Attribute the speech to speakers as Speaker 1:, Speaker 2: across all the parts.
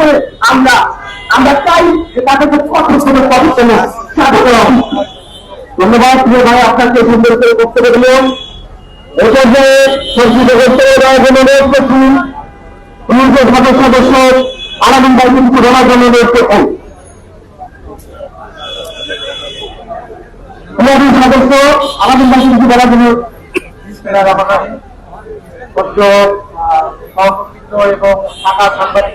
Speaker 1: করে আমরা আমরা চাই যে তাদেরকে কঠোর করে পদক্ষেপ ধন্যবাদ, প্রিয় ভাই, আপনাকে সুন্দর করে করতে সদস্য
Speaker 2: সাংবাদিক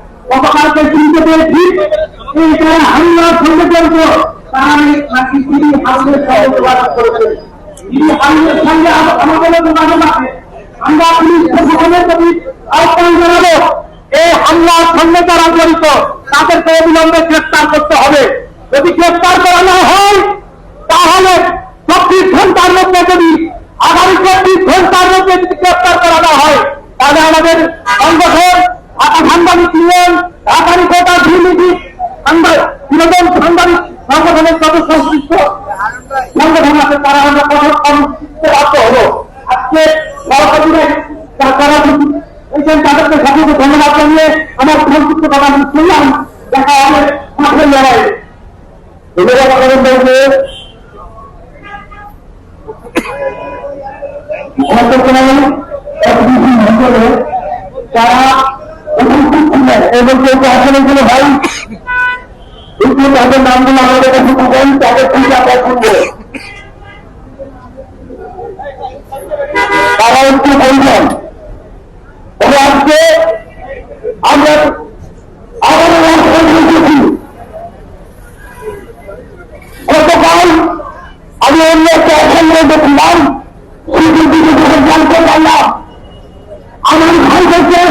Speaker 2: গতকালকে চিনতে পেরেছি এই যারা হামলার জড়িত তারা তিনি হামলের সঙ্গে করেছেন তিনি হামলের সঙ্গে আম- আমাদেরও যোগাযোগ আছে, আমরা পুলিশ প্রশাসনের প্রতি আহ্বান জানাব, এই হামলার সঙ্গে যারা জড়িত, তাদেরকে অবিলম্বে গ্রেফতার করতে হবে। যদি গ্রেফতার করা না হয়, তাহলে চব্বিশ ঘণ্টার মধ্যে যদি আগামী চব্বিশ ঘণ্টার মধ্যে যদি গ্রেফতার করা না হয়, তাহলে আমাদের সংগঠন ঢাকা সাংবাদিক ইউনিয়ন ঢাকা রিপোর্টার দুর্নীতি বিনোদন, সাংবাদিক, সংগঠনের যত সংশ্লিষ্ট সংগঠন আছে, তারা আমরা কঠোর কর্মসূচিতে বাধ্য হব। আজকে সরকারি যারা এইখানে তাদেরকে সকলকে ধন্যবাদ জানিয়ে আমার সংক্ষিপ্ত কথা আমি শুনলাম। দেখা হবে মাঠের লড়াই ধন্যবাদ করেন বলতে আমাদের কোনো একদিন ভিতরে যারা এবং কেউ আসলে ছিল ভাই কিন্তু তাদের নামগুলো আমাদের কাছে পাবেন তাদের পূজা পছন্দ তারা একটু বলছেন তবে আজকে আমরা আমাদের রাষ্ট্র দেখেছি গতকাল আমি অন্য একটা অসম্ভব দেখলাম সেটি যখন জানতে পারলাম, আমার ভাইদেরকে ফাঁসি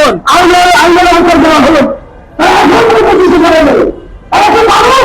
Speaker 2: এখন আন্দোলন আন্দোলন করতে হলো। হ্যাঁ, এখন কিছু করে দেবে এখন মানুষ